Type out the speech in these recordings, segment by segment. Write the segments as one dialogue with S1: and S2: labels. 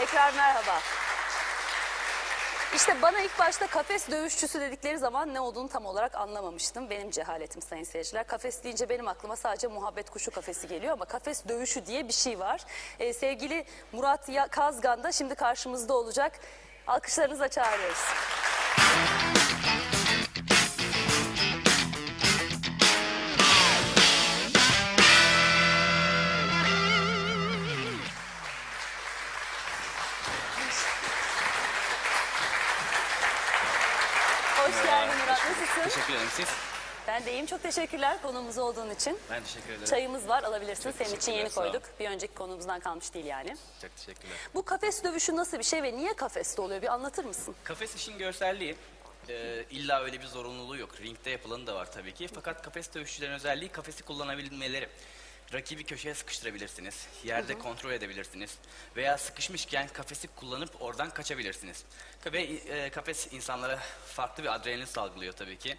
S1: Tekrar merhaba. İşte bana ilk başta kafes dövüşçüsü dedikleri zaman ne olduğunu tam olarak anlamamıştım. Benim cehaletim sayın seyirciler. Kafes deyince benim aklıma sadece muhabbet kuşu kafesi geliyor ama kafes dövüşü diye bir şey var. Ee, sevgili Murat Kazgan da şimdi karşımızda olacak. Alkışlarınızla çağırıyoruz. Nasılsın?
S2: Teşekkür ederim siz.
S1: Ben de iyiyim. Çok teşekkürler konuğumuz olduğun için.
S2: Ben teşekkür ederim.
S1: Çayımız var alabilirsin.
S2: Çok
S1: Senin için yeni koyduk. Bir önceki konuğumuzdan kalmış değil yani.
S2: Çok teşekkürler.
S1: Bu kafes dövüşü nasıl bir şey ve niye kafeste oluyor? Bir anlatır mısın?
S2: Kafes işin görselliği. Ee, illa öyle bir zorunluluğu yok. Ringde yapılanı da var tabii ki. Fakat kafes dövüşçülerin özelliği kafesi kullanabilmeleri. Rakibi köşeye sıkıştırabilirsiniz. Yerde kontrol edebilirsiniz. Veya sıkışmışken kafesi kullanıp oradan kaçabilirsiniz. Ve e, kafes insanlara farklı bir adrenalin salgılıyor tabii ki.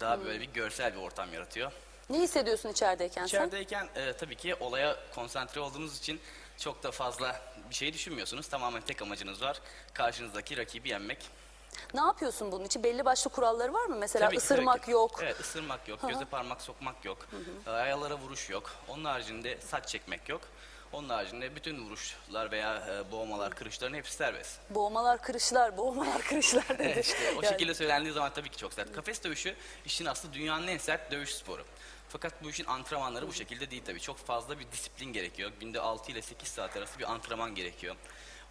S2: Daha böyle bir görsel bir ortam yaratıyor.
S1: Ne hissediyorsun içerideyken sen?
S2: İçerideyken e, tabii ki olaya konsantre olduğunuz için çok da fazla bir şey düşünmüyorsunuz. Tamamen tek amacınız var. Karşınızdaki rakibi yenmek.
S1: Ne yapıyorsun bunun için? Belli başlı kuralları var mı? Mesela
S2: Tabii ki,
S1: ısırmak
S2: tabii ki.
S1: yok.
S2: Evet ısırmak yok, göze parmak sokmak yok, e, ayağlara vuruş yok. Onun haricinde saç çekmek yok. Onun haricinde bütün vuruşlar veya e, boğmalar, kırışların hepsi serbest.
S1: Boğmalar, kırışlar, boğmalar, kırışlar dedi.
S2: İşte o
S1: Yani
S2: şekilde söylendiği zaman tabii ki çok sert. Kafes dövüşü işin aslında dünyanın en sert dövüş sporu. Fakat bu işin antrenmanları bu şekilde değil tabii. Çok fazla bir disiplin gerekiyor. Günde 6 ile 8 saat arası bir antrenman gerekiyor.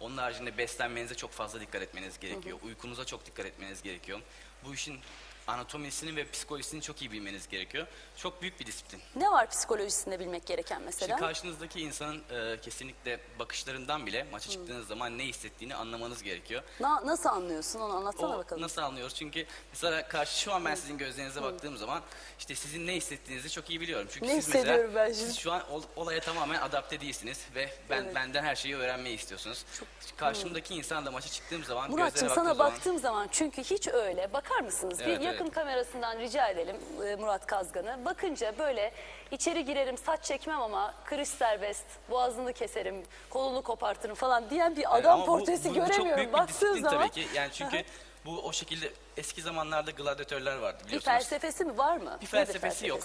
S2: Onun haricinde beslenmenize çok fazla dikkat etmeniz gerekiyor. Uykunuza çok dikkat etmeniz gerekiyor. Bu işin anatomisini ve psikolojisini çok iyi bilmeniz gerekiyor. Çok büyük bir disiplin.
S1: Ne var psikolojisinde bilmek gereken mesela?
S2: Şimdi karşınızdaki insanın e, kesinlikle bakışlarından bile maça çıktığınız zaman ne hissettiğini anlamanız gerekiyor.
S1: Na- nasıl anlıyorsun onu anlatsana
S2: O
S1: bakalım.
S2: nasıl anlıyoruz? Çünkü mesela karşı şu an ben sizin gözlerinize baktığım zaman işte sizin ne hissettiğinizi çok iyi biliyorum. Çünkü
S1: Ne
S2: siz mesela
S1: hissediyorum ben şimdi?
S2: siz şu an ol- olaya tamamen adapte değilsiniz ve ben
S1: Evet.
S2: benden her şeyi öğrenmeyi istiyorsunuz. Karşımdaki insan da maça çıktığım zaman gözlerine
S1: sana
S2: baktığım zaman
S1: baktığım zaman çünkü hiç öyle bakar mısınız?
S2: Evet,
S1: bir yakın
S2: evet.
S1: kamerasından rica edelim e, Murat Kazgan'ı. Bakınca böyle içeri girerim saç çekmem ama kırış serbest, boğazını keserim, kolunu kopartırım falan diyen bir
S2: Evet,
S1: adam
S2: ama bu-
S1: portresi
S2: bu- çok
S1: göremiyorum.
S2: büyük bir
S1: Baktığın
S2: disiplin
S1: zaman
S2: tabii ki. Yani çünkü bu o şekilde eski zamanlarda gladyatörler vardı
S1: bir
S2: biliyorsunuz.
S1: felsefesi mi var mı?
S2: Bir felsefesi yok.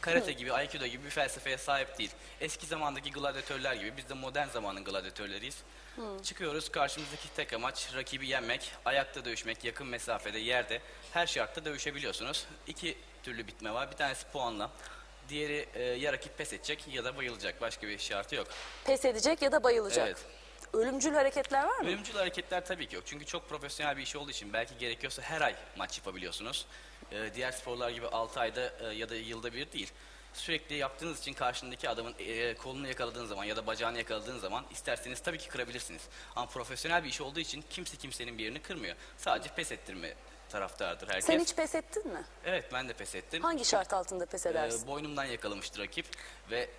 S2: Karate gibi, aikido gibi bir felsefeye sahip değil. Eski zamandaki gladyatörler gibi biz de modern zamanın gladyatörleriyiz. Çıkıyoruz karşımızdaki tek amaç rakibi yenmek, ayakta dövüşmek, yakın mesafede, yerde her şartta dövüşebiliyorsunuz. İki türlü bitme var. Bir tanesi puanla. Diğeri e, ya rakip pes edecek ya da bayılacak. Başka bir şartı yok.
S1: Pes edecek ya da bayılacak.
S2: Evet.
S1: Ölümcül hareketler var mı?
S2: Ölümcül hareketler tabii ki yok. Çünkü çok profesyonel bir iş olduğu için belki gerekiyorsa her ay maç yapabiliyorsunuz. Ee, diğer sporlar gibi 6 ayda e, ya da yılda bir değil. Sürekli yaptığınız için karşındaki adamın e, kolunu yakaladığın zaman ya da bacağını yakaladığın zaman isterseniz tabii ki kırabilirsiniz. Ama profesyonel bir iş olduğu için kimse kimsenin bir yerini kırmıyor. Sadece pes ettirme taraftardır herkes.
S1: Sen hiç pes ettin mi?
S2: Evet ben de pes ettim.
S1: Hangi şart altında pes
S2: Ee,
S1: edersin?
S2: boynumdan yakalamıştı rakip ve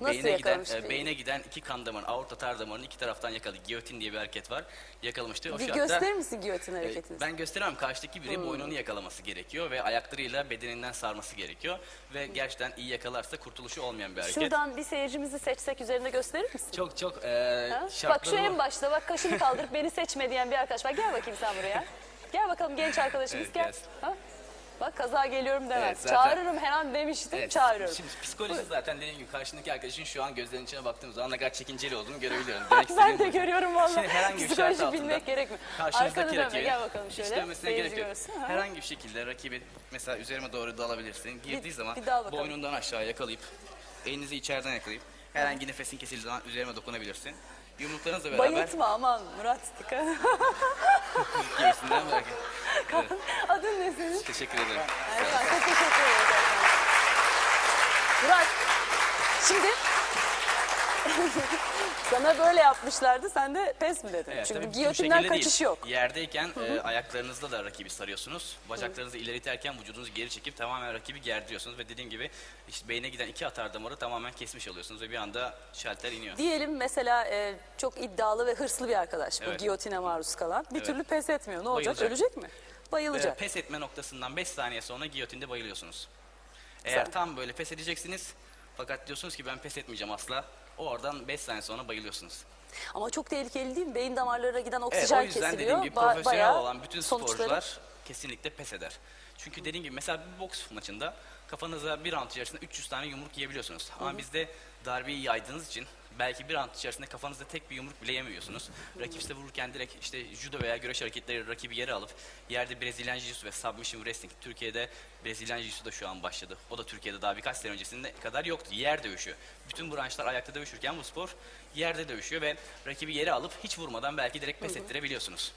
S1: Nasıl
S2: beyne giden, e, beyne giden iki kan damarını, aorta tar damarını iki taraftan yakaladı. Giyotin diye bir hareket var. Yakalamıştı. O
S1: bir
S2: şartta-
S1: gösterir misin giyotin
S2: e,
S1: hareketini?
S2: ben gösteremem. Karşıdaki biri boynunu yakalaması gerekiyor ve ayaklarıyla bedeninden sarması gerekiyor. Ve gerçekten iyi yakalarsa kurtuluşu olmayan bir hareket.
S1: Şuradan bir seyircimizi seçsek üzerinde gösterir misin?
S2: Çok çok e,
S1: Ha? Bak şu
S2: şartları
S1: en başta bak kaşını kaldırıp beni seçme diyen bir arkadaş var. Gel bakayım sen buraya. Gel bakalım genç arkadaşımız
S2: Evet,
S1: gel.
S2: gelsin.
S1: Ha? Bak kaza geliyorum demez.
S2: Evet, zaten-
S1: Çağırırım her an demiştim
S2: Evet,
S1: çağırıyorum.
S2: Şimdi psikoloji zaten dediğim gibi karşındaki arkadaşın şu an gözlerinin içine baktığım zaman ne kadar çekinceli olduğunu görebiliyorum. Demek
S1: ben
S2: istediğim
S1: de
S2: bu.
S1: görüyorum valla.
S2: Şimdi herhangi bir şart
S1: Psikoloji
S2: altında
S1: bilmek gerekmiyor.
S2: Karşınızdaki
S1: Arkanı dönme
S2: rakibi
S1: gel bakalım
S2: hiç
S1: şöyle.
S2: dönmesine
S1: Seyirci
S2: gerek yok.
S1: görsün. Ha.
S2: Herhangi bir şekilde rakibi mesela üzerime doğru dalabilirsin. Girdiği
S1: Bir-
S2: zaman
S1: bir dal bakalım.
S2: boynundan aşağı yakalayıp elinizi içeriden yakalayıp herhangi nefesin kesildiği zaman üzerime dokunabilirsin. Yumruklarınızla beraber
S1: Bayıltma aman Murat dikkat.
S2: gibisinden belki. Evet,
S1: Adın ne senin?
S2: teşekkür ederim.
S1: Erkan çok teşekkür ederim. Murat şimdi sana böyle yapmışlardı sen de pes mi dedin?
S2: Evet,
S1: Çünkü
S2: tabii bu
S1: giyotinden
S2: şekilde
S1: kaçış
S2: değil.
S1: yok.
S2: Yerdeyken e, ayaklarınızla da rakibi sarıyorsunuz. Bacaklarınızı ileri iterken vücudunuzu geri çekip tamamen rakibi gerdiriyorsunuz. Ve dediğim gibi işte beyne giden iki atar damarı tamamen kesmiş oluyorsunuz. Ve bir anda şalter iniyor.
S1: Diyelim mesela e, çok iddialı ve hırslı bir arkadaş bu
S2: Evet.
S1: giyotine maruz kalan. Bir
S2: Evet.
S1: türlü pes etmiyor. Ne olacak?
S2: Bayılacak.
S1: Ölecek mi? Bayılacak.
S2: pes etme noktasından 5 saniye sonra giyotinde bayılıyorsunuz. Eğer
S1: Güzel.
S2: tam böyle pes edeceksiniz fakat diyorsunuz ki ben pes etmeyeceğim asla. O oradan 5 saniye sonra bayılıyorsunuz.
S1: Ama çok tehlikeli değil mi? Beyin damarlarına giden
S2: Evet,
S1: oksijen
S2: o yüzden
S1: kesiliyor.
S2: dediğim gibi
S1: Ba-
S2: profesyonel
S1: bayağı
S2: olan bütün
S1: sonuçları-
S2: sporcular kesinlikle pes eder. Çünkü dediğim gibi mesela bir boks maçında kafanıza bir round içerisinde 300 tane yumruk yiyebiliyorsunuz. Ama bizde darbeyi yaydığınız için belki bir round içerisinde kafanızda tek bir yumruk bile yemiyorsunuz. Rakip size vururken direkt işte judo veya güreş hareketleri rakibi yere alıp yerde Brezilyan Jiu-Jitsu ve Submission Wrestling Türkiye'de Brezilyan Jiu-Jitsu da şu an başladı. O da Türkiye'de daha birkaç sene öncesinde kadar yoktu. Yer dövüşü. Bütün branşlar ayakta dövüşürken bu spor yerde dövüşüyor ve rakibi yere alıp hiç vurmadan belki direkt pes ettirebiliyorsunuz.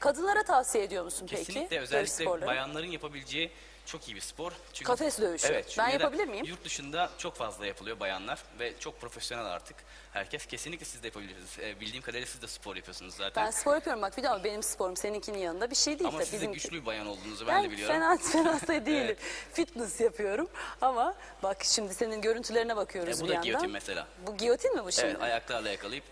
S1: Kadınlara tavsiye ediyor musun peki?
S2: Kesinlikle özellikle bayanların yapabileceği çok iyi bir spor. Çünkü,
S1: Kafes dövüşü.
S2: Evet. çünkü
S1: Ben
S2: neden?
S1: yapabilir miyim?
S2: Yurt dışında çok fazla yapılıyor bayanlar ve çok profesyonel artık. Herkes kesinlikle siz de yapabilirsiniz. Ee, bildiğim kadarıyla siz de spor yapıyorsunuz zaten.
S1: Ben spor yapıyorum bak bir de ama benim sporum seninkinin yanında bir şey değil.
S2: Ama
S1: tabii.
S2: siz de
S1: Bizimki-
S2: güçlü bir bayan olduğunuzu ben,
S1: Ben
S2: de biliyorum.
S1: fena, fena da değilim. Fitness yapıyorum ama bak şimdi senin görüntülerine bakıyoruz
S2: E, bu
S1: bir
S2: da
S1: yandan.
S2: giyotin mesela.
S1: Bu giyotin mi bu şimdi?
S2: Evet ayaklarla yakalayıp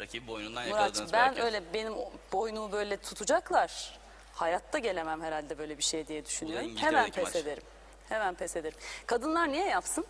S2: rakibi boynundan
S1: Murat
S2: yakaladınız
S1: ben
S2: belki.
S1: öyle benim boynumu böyle tutacaklar. Hayatta gelemem herhalde böyle bir şey diye düşünüyorum. Hemen pes
S2: maç.
S1: ederim. Hemen pes ederim. Kadınlar niye yapsın?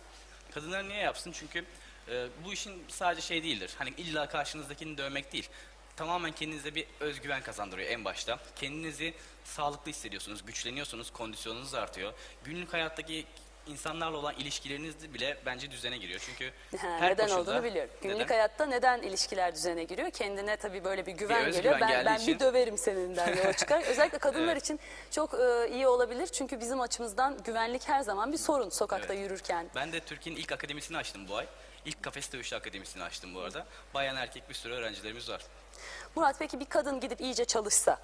S2: Kadınlar niye yapsın? Çünkü e, bu işin sadece şey değildir. Hani illa karşınızdakini dövmek değil. Tamamen kendinize bir özgüven kazandırıyor en başta. Kendinizi sağlıklı hissediyorsunuz, güçleniyorsunuz, kondisyonunuz artıyor. Günlük hayattaki insanlarla olan ilişkileriniz bile bence düzene giriyor. Çünkü
S1: Ha,
S2: her
S1: neden
S2: koşulda-
S1: olduğunu biliyorum. Günlük
S2: Neden?
S1: hayatta neden ilişkiler düzene giriyor? Kendine tabii böyle bir güven
S2: özgüven
S1: geliyor. Ben, ben
S2: için-
S1: bir döverim seninden yola çıkar. Özellikle kadınlar
S2: Evet.
S1: için çok e, iyi olabilir. Çünkü bizim açımızdan güvenlik her zaman bir sorun sokakta
S2: Evet.
S1: yürürken.
S2: Ben de Türkiye'nin ilk akademisini açtım bu ay. İlk kafes dövüşü akademisini açtım bu arada. Bayan erkek bir sürü öğrencilerimiz var.
S1: Murat peki bir kadın gidip iyice çalışsa,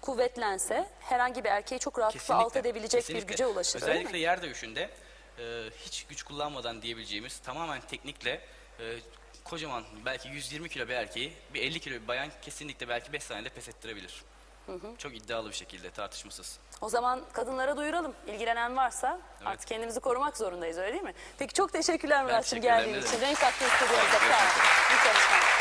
S1: kuvvetlense herhanlıkla bir erkeği çok rahatlıkla alt edebilecek
S2: kesinlikle.
S1: bir güce ulaşır
S2: Özellikle yer dövüşünde e, hiç güç kullanmadan diyebileceğimiz tamamen teknikle e, kocaman belki 120 kilo bir erkeği bir 50 kilo bir bayan kesinlikle belki 5 saniyede pes ettirebilir. Çok iddialı bir şekilde tartışmasız.
S1: O zaman kadınlara duyuralım. İlgilenen varsa artık kendimizi korumak zorundayız öyle değil mi? Peki çok teşekkürler Murat'cığım geldiğin için. Renk kattın stüdyomuza.
S2: Sağ olun,